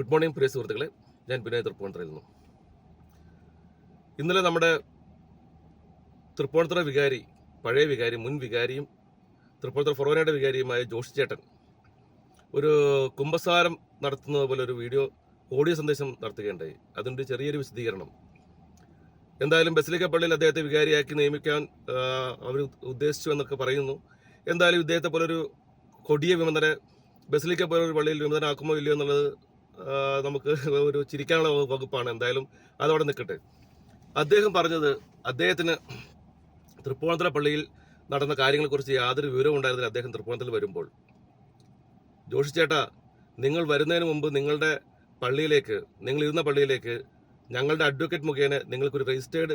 Good morning പ്രിയ സുഹൃത്തുക്കളെ. ഞാൻ വിനയ് തൃപ്പൂണിത്തറയിൽ ഇന്നലെ നമ്മുടെ തൃപ്പൂണിത്തറ വികാരി പഴയ വികാരി മുൻ വികാരിയും തൃപ്പൂണിത്തറ ഫൊറോനയുടെ വികാരിയുമായ ജോഷി ചേട്ടൻ ഒരു കുംഭസാരം നടത്തുന്നത് പോലെ ഒരു വീഡിയോ ഓഡിയോ സന്ദേശം നടത്തുകയുണ്ടായി. അതിന്റെ ചെറിയൊരു വിശദീകരണം. എന്തായാലും ബസിലിക്ക പള്ളിയിൽ അദ്ദേഹത്തെ വികാരിയാക്കി നിയമിക്കാൻ അവർ ഉദ്ദേശിച്ചു എന്നൊക്കെ പറയുന്നു. എന്തായാലും ഇദ്ദേഹത്തെ പോലൊരു കൊടിയ വിമതനെ ബസിലിക്ക പോലൊരു പള്ളിയിൽ വിമതനാക്കുമോ ഇല്ലയോ എന്നുള്ളത് നമുക്ക് ഒരു ചിരിക്കാനുള്ള വകുപ്പാണ്. എന്തായാലും അതവിടെ നിൽക്കട്ടെ. അദ്ദേഹം പറഞ്ഞത് അദ്ദേഹത്തിന് തൃപ്പൂണിത്തുറ പള്ളിയിൽ നടന്ന കാര്യങ്ങളെക്കുറിച്ച് യാതൊരു വിവരവും ഉണ്ടായിരുന്നില്ല. അദ്ദേഹം തൃപ്പൂണത്തിൽ വരുമ്പോൾ. ജോഷി ചേട്ടാ നിങ്ങൾ വരുന്നതിന് മുമ്പ് നിങ്ങളുടെ പള്ളിയിലേക്ക് നിങ്ങൾ ഇരുന്ന പള്ളിയിലേക്ക് ഞങ്ങളുടെ അഡ്വക്കേറ്റ് മുഖേന നിങ്ങൾക്കൊരു രജിസ്റ്റേർഡ്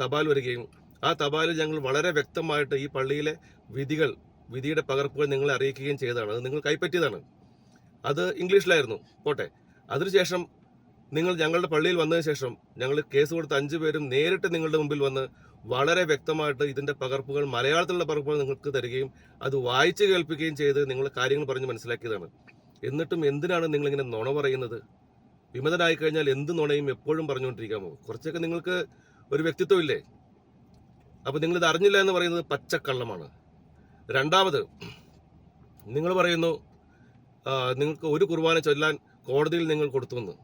തപാൽ വരികയും ആ തപാലിൽ ഞങ്ങൾ വളരെ വ്യക്തമായിട്ട് ഈ പള്ളിയിലെ വിധികൾ വിധിയുടെ പകർപ്പുകൾ നിങ്ങളെ അറിയിക്കുകയും ചെയ്തതാണ്. അത് നിങ്ങൾ കൈപ്പറ്റിയതാണ്. അത് ഇംഗ്ലീഷിലായിരുന്നു. പോട്ടെ. അതിനുശേഷം നിങ്ങൾ ഞങ്ങളുടെ പള്ളിയിൽ വന്നതിന് ശേഷം ഞങ്ങൾ കേസ് കൊടുത്ത അഞ്ചു പേരും നേരിട്ട് നിങ്ങളുടെ മുമ്പിൽ വന്ന് വളരെ വ്യക്തമായിട്ട് ഇതിന്റെ പകർപ്പുകൾ മലയാളത്തിലുള്ള പകർപ്പുകൾ നിങ്ങൾക്ക് തരികയും അത് വായിച്ചു കേൾപ്പിക്കുകയും ചെയ്ത് നിങ്ങൾ കാര്യങ്ങൾ പറഞ്ഞ് മനസ്സിലാക്കിയതാണ്. എന്നിട്ടും എന്തിനാണ് നിങ്ങൾ ഇങ്ങനെ നുണ പറയുന്നത്? വിമതനായി കഴിഞ്ഞാൽ എന്ത് നുണയും എപ്പോഴും പറഞ്ഞുകൊണ്ടിരിക്കാമോ? കുറച്ചൊക്കെ നിങ്ങൾക്ക് ഒരു വ്യക്തിത്വം ഇല്ലേ? അപ്പോൾ നിങ്ങളിത് അറിഞ്ഞില്ല എന്ന് പറയുന്നത് പച്ചക്കള്ളമാണ്. രണ്ടാമത് നിങ്ങൾ പറയുന്നു നിങ്ങൾക്ക് ഒരു കുർബാന ചൊല്ലാൻ കോടതിയിൽ നിങ്ങൾ കൊടുത്തുവെന്ന്.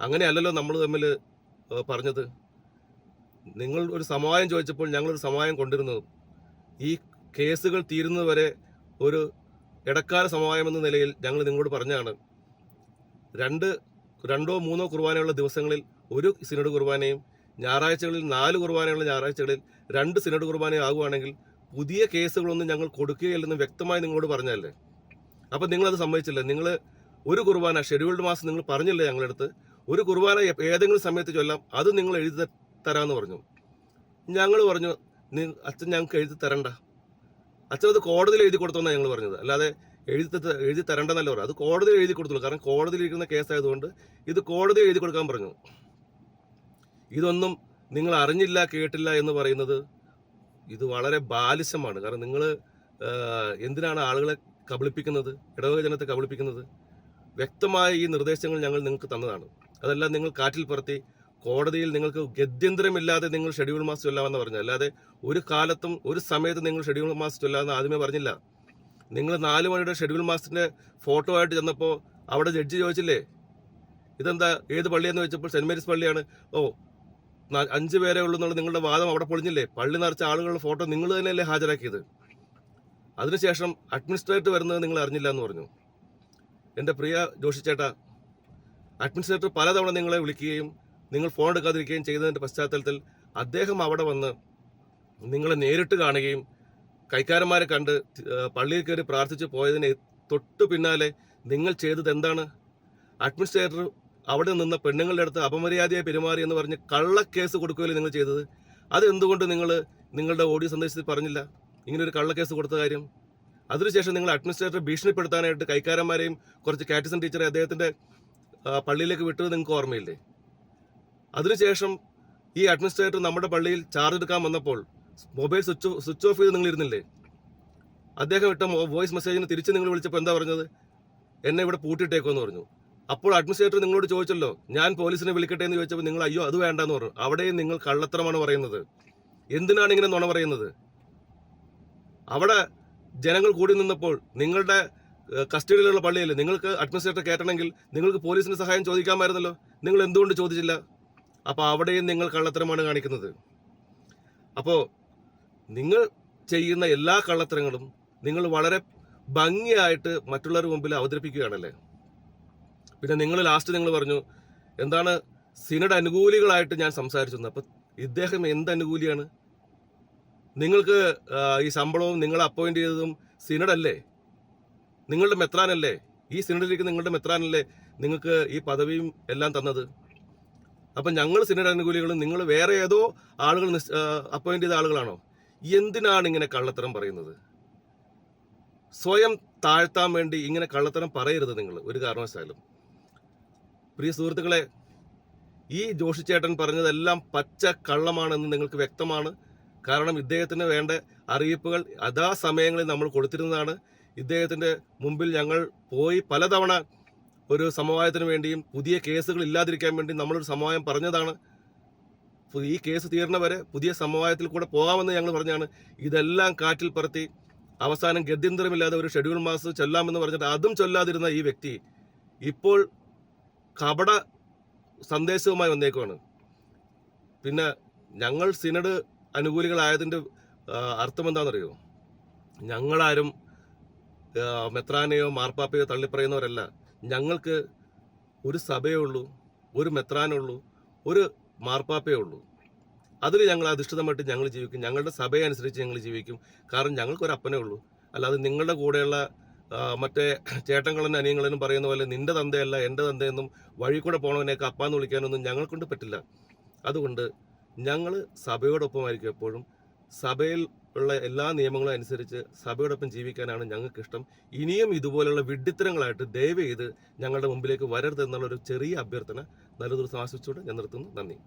അങ്ങനെയല്ലല്ലോ നമ്മൾ തമ്മിൽ പറഞ്ഞത്. നിങ്ങൾ ഒരു സമായം ചോദിച്ചപ്പോൾ ഞങ്ങളൊരു സമായം കൊണ്ടിരുന്നത് ഈ കേസുകൾ തീരുന്നതുവരെ ഒരു ഇടക്കാല സമായം എന്ന നിലയിൽ ഞങ്ങൾ നിങ്ങളോട് പറഞ്ഞാണ് രണ്ട് രണ്ടോ മൂന്നോ കുർബാനയുള്ള ദിവസങ്ങളിൽ ഒരു സിനഡ് കുർബാനയും ഞായറാഴ്ചകളിൽ നാല് കുർബാനയുള്ള ഞായറാഴ്ചകളിൽ രണ്ട് സിനഡ് കുർബാനയും ആകുവാണെങ്കിൽ പുതിയ കേസുകളൊന്നും ഞങ്ങൾ കൊടുക്കുകയില്ലെന്ന് വ്യക്തമായി നിങ്ങളോട് പറഞ്ഞല്ലേ അപ്പം നിങ്ങളത് സമ്മതിച്ചില്ല. നിങ്ങൾ ഒരു കുർബാന ഷെഡ്യൂൾഡ് മാസം നിങ്ങൾ പറഞ്ഞില്ലേ അടുത്ത് ഒരു കുർബാന ഏതെങ്കിലും സമയത്ത് ചൊല്ലാം അത് നിങ്ങൾ എഴുതി തരാമെന്ന് പറഞ്ഞു. ഞങ്ങൾ പറഞ്ഞു "നി- അച്ഛൻ ഞങ്ങൾക്ക് എഴുതി തരണ്ട. അച്ഛൻ അത് കോടതിയിൽ എഴുതി കൊടുത്തോന്നാണ് ഞങ്ങൾ പറഞ്ഞത്. അല്ലാതെ എഴുതി എഴുതി തരണ്ടെന്നല്ല പറഞ്ഞു അത് കോടതിയിൽ എഴുതി കൊടുത്തുള്ളൂ. കാരണം കോടതിയിൽ ഇരിക്കുന്ന കേസായതുകൊണ്ട് ഇത് കോടതി എഴുതി കൊടുക്കാൻ പറഞ്ഞു. ഇതൊന്നും നിങ്ങൾ അറിഞ്ഞില്ല കേട്ടില്ല എന്ന് പറയുന്നത് ഇത് വളരെ ബാലിശമാണ്. കാരണം നിങ്ങൾ എന്തിനാണ് ആളുകളെ കബളിപ്പിക്കുന്നത് ഇടവക ജനത്തെ കബളിപ്പിക്കുന്നത് വ്യക്തമായ ഈ നിർദ്ദേശങ്ങൾ ഞങ്ങൾ നിങ്ങൾക്ക് തന്നതാണ്. അതെല്ലാം നിങ്ങൾ കാറ്റിൽ പറത്തി കോടതിയിൽ നിങ്ങൾക്ക് ഗത്യന്തരമില്ലാതെ നിങ്ങൾ ഷെഡ്യൂൾ മാസ് ചൊല്ലാമെന്ന് പറഞ്ഞു. അല്ലാതെ ഒരു കാലത്തും ഒരു സമയത്ത് നിങ്ങൾ ഷെഡ്യൂൾ മാസ് ചൊല്ലാമെന്ന് ആദ്യമേ പറഞ്ഞില്ല. നിങ്ങൾ നാല് മണിയുടെ ഷെഡ്യൂൾ മാസത്തിന്റെ ഫോട്ടോ ആയിട്ട് ചെന്നപ്പോൾ അവിടെ ജഡ്ജി ചോദിച്ചില്ലേ? ഇതെന്താ ഏത് പള്ളിയെന്ന് വെച്ചപ്പോൾ സെന്റ് മേരീസ് പള്ളിയാണ്. ഓ അഞ്ച് പേരെ ഉള്ളൂ എന്നുള്ള നിങ്ങളുടെ വാദം അവിടെ പൊളിഞ്ഞില്ലേ? പള്ളി നിറച്ച ആളുകളുടെ ഫോട്ടോ നിങ്ങൾ തന്നെയല്ലേ ഹാജരാക്കിയത്. അതിനുശേഷം അഡ്മിനിസ്ട്രേറ്റർ വരുന്നത് നിങ്ങൾ അറിഞ്ഞില്ല എന്ന് പറഞ്ഞു. എന്റെ പ്രിയ ജോഷി ചേട്ടാ അഡ്മിനിസ്ട്രേറ്റർ പലതവണ നിങ്ങളെ വിളിക്കുകയും നിങ്ങൾ ഫോൺ എടുക്കാതിരിക്കുകയും ചെയ്തതിന്റെ പശ്ചാത്തലത്തിൽ അദ്ദേഹം അവിടെ വന്ന് നിങ്ങളെ നേരിട്ട് കാണുകയും കൈക്കാരന്മാരെ കണ്ട് പള്ളിയിൽ കയറി പ്രാർത്ഥിച്ച് പോയതിന് തൊട്ടു പിന്നാലെ നിങ്ങൾ ചെയ്തത് എന്താണ്? അഡ്മിനിസ്ട്രേറ്റർ അവിടെ നിന്ന പെണ്ണുങ്ങളുടെ അടുത്ത് അപമര്യാദയായി പെരുമാറി എന്ന് പറഞ്ഞ് കള്ളക്കേസ് കൊടുക്കുകയല്ലേ നിങ്ങൾ ചെയ്തത്? അത് എന്തുകൊണ്ട് നിങ്ങൾ നിങ്ങളുടെ ഓഡിയോ സന്ദേശത്തിൽ പറഞ്ഞില്ല? ഇങ്ങനെ ഒരു കള്ളക്കേസ് കൊടുത്ത കാര്യം. അതിനുശേഷം നിങ്ങൾ അഡ്മിനിസ്ട്രേറ്റർ ഭീഷണിപ്പെടുത്താനായിട്ട് കൈക്കാരന്മാരെയും കുറച്ച് കാറ്റിസൺ ടീച്ചറെ അദ്ദേഹത്തിന്റെ പള്ളിയിലേക്ക് വിട്ടത് നിങ്ങൾക്ക് ഓർമ്മയില്ലേ? അതിനുശേഷം ഈ അഡ്മിനിസ്ട്രേറ്റർ നമ്മുടെ പള്ളിയിൽ ചാർജ് എടുക്കാൻ വന്നപ്പോൾ മൊബൈൽ സ്വിച്ച് സ്വിച്ച് ഓഫ് ചെയ്ത് നിങ്ങൾ ഇരുന്നില്ലേ അദ്ദേഹം ഇട്ട വോയിസ് മെസ്സേജിന് തിരിച്ച് നിങ്ങൾ വിളിച്ചപ്പോൾ എന്താ പറഞ്ഞത്? എന്നെ ഇവിടെ പൂട്ടിയിട്ടേക്കുമെന്ന് പറഞ്ഞു. അപ്പോൾ അഡ്മിനിസ്ട്രേറ്റർ നിങ്ങളോട് ചോദിച്ചല്ലോ ഞാൻ പോലീസിനെ വിളിക്കട്ടെ എന്ന് ചോദിച്ചപ്പോൾ നിങ്ങൾ അയ്യോ അത് വേണ്ടെന്ന് പറഞ്ഞു. അവിടെയും നിങ്ങൾ കള്ളത്തരമാണ് പറയുന്നത്. എന്തിനാണ് ഇങ്ങനെ നുണ പറയുന്നത്? അവിടെ ജനങ്ങൾ കൂടി നിന്നപ്പോൾ നിങ്ങളുടെ കസ്റ്റഡിയിലുള്ള പള്ളിയിൽ നിങ്ങൾക്ക് അഡ്മിനിസ്ട്രേറ്റർ കയറ്റണമെങ്കിൽ നിങ്ങൾക്ക് പോലീസിന് സഹായം ചോദിക്കാമായിരുന്നല്ലോ. നിങ്ങൾ എന്തുകൊണ്ട് ചോദിച്ചില്ല? അപ്പോൾ അവിടെയും നിങ്ങൾ കള്ളത്തരമാണ് കാണിക്കുന്നത്. അപ്പോൾ നിങ്ങൾ ചെയ്യുന്ന എല്ലാ കള്ളത്തരങ്ങളും നിങ്ങൾ വളരെ ഭംഗിയായിട്ട് മറ്റുള്ളവരുടെ മുമ്പിൽ അവതരിപ്പിക്കുകയാണല്ലേ? പിന്നെ നിങ്ങൾ ലാസ്റ്റ് നിങ്ങൾ പറഞ്ഞു എന്താണ് സിനഡ് അനുകൂലികളായിട്ട് ഞാൻ സംസാരിച്ചു. അപ്പം ഇദ്ദേഹം എന്ത് അനുകൂലിയാണ്? നിങ്ങൾക്ക് ഈ ശമ്പളവും നിങ്ങൾ അപ്പോയിന്റ് ചെയ്തതും സിനഡല്ലേ നിങ്ങളുടെ മെത്രാനല്ലേ? ഈ സിനഡിലേക്ക് നിങ്ങളുടെ മെത്രാനല്ലേ നിങ്ങൾക്ക് ഈ പദവിയും എല്ലാം തന്നത്? അപ്പം ഞങ്ങൾ സിനഡ് അനുകൂലികളും നിങ്ങൾ വേറെ ഏതോ ആളുകൾ അപ്പോയിന്റ് ചെയ്ത ആളുകളാണോ? എന്തിനാണ് ഇങ്ങനെ കള്ളത്തരം പറയുന്നത്? സ്വയം താഴ്ത്താൻ വേണ്ടി ഇങ്ങനെ കള്ളത്തരം പറയരുത് നിങ്ങൾ ഒരു കാരണവശാലും. പ്രിയ സുഹൃത്തുക്കളെ ഈ ജോഷിച്ചേട്ടൻ പറഞ്ഞതെല്ലാം പച്ച കള്ളമാണെന്ന് നിങ്ങൾക്ക് വ്യക്തമാണ്. കാരണം ഇദ്ദേഹത്തിന് വേണ്ട അറിയിപ്പുകൾ അതാ സമയങ്ങളിൽ നമ്മൾ കൊടുത്തിരുന്നതാണ്. ഇദ്ദേഹത്തിന്റെ മുമ്പിൽ ഞങ്ങൾ പോയി പലതവണ ഒരു സമവായത്തിന് വേണ്ടിയും പുതിയ കേസുകൾ ഇല്ലാതിരിക്കാൻ വേണ്ടി നമ്മളൊരു സമവായം പറഞ്ഞതാണ്. ഈ കേസ് തീർന്ന വരെ പുതിയ സമവായത്തിൽ കൂടെ പോകാമെന്ന് ഞങ്ങൾ പറഞ്ഞാണ്. ഇതെല്ലാം കാറ്റിൽ പറത്തി അവസാനം ഗത്യന്തരമില്ലാതെ ഒരു ഷെഡ്യൂൾ മാസ് ചൊല്ലാമെന്ന് പറഞ്ഞിട്ട് അതും ചൊല്ലാതിരുന്ന ഈ വ്യക്തി ഇപ്പോൾ കപട സന്ദേശവുമായി വന്നേക്കുവാണ്. പിന്നെ ഞങ്ങൾ സിനഡ് അനുകൂലികളായതിന്റെ അർത്ഥം എന്താണെന്നറിയോ ഞങ്ങളാരും മെത്രാനെയോ മാർപ്പാപ്പയോ തള്ളിപ്പറയുന്നവരല്ല. ഞങ്ങൾക്ക് ഒരു സഭയേ ഉള്ളൂ ഒരു മെത്രാനേ ഉള്ളൂ ഒരു മാർപ്പാപ്പയേ ഉള്ളൂ. അതിൽ ഞങ്ങൾ അധിഷ്ഠിതമായിട്ട് ഞങ്ങൾ ജീവിക്കും. ഞങ്ങളുടെ സഭയെ അനുസരിച്ച് ഞങ്ങൾ ജീവിക്കും. കാരണം ഞങ്ങൾക്കൊരു അപ്പനേ ഉള്ളൂ. അല്ലാതെ നിങ്ങളുടെ കൂടെയുള്ള മറ്റേ ചേട്ടങ്ങളെന്നും അനിയങ്ങളെന്നും പറയുന്ന പോലെ നിന്റെ തന്തയല്ല എന്റെ തന്തയെന്നും വഴി കൂടെ പോകണവനെയൊക്കെ അപ്പാന്ന് വിളിക്കാനൊന്നും ഞങ്ങൾക്കൊണ്ട് പറ്റില്ല. അതുകൊണ്ട് ഞങ്ങൾ സഭയോടൊപ്പമായിരിക്കും എപ്പോഴും. സഭയിൽ ഉള്ള എല്ലാ നിയമങ്ങളും അനുസരിച്ച് സഭയോടൊപ്പം ജീവിക്കാനാണ് ഞങ്ങൾക്ക് ഇഷ്ടം ഇനിയും ഇതുപോലെയുള്ള വിഡ്ഢിത്തരങ്ങളായിട്ട് ദയവ് ചെയ്ത് ഞങ്ങളുടെ മുമ്പിലേക്ക് വരരുത് എന്നുള്ള ഒരു ചെറിയ അഭ്യർത്ഥന നല്ല ദിവസം ആശിച്ചുകൊണ്ട് ഞാൻ നിർത്തുന്നു. നന്ദി.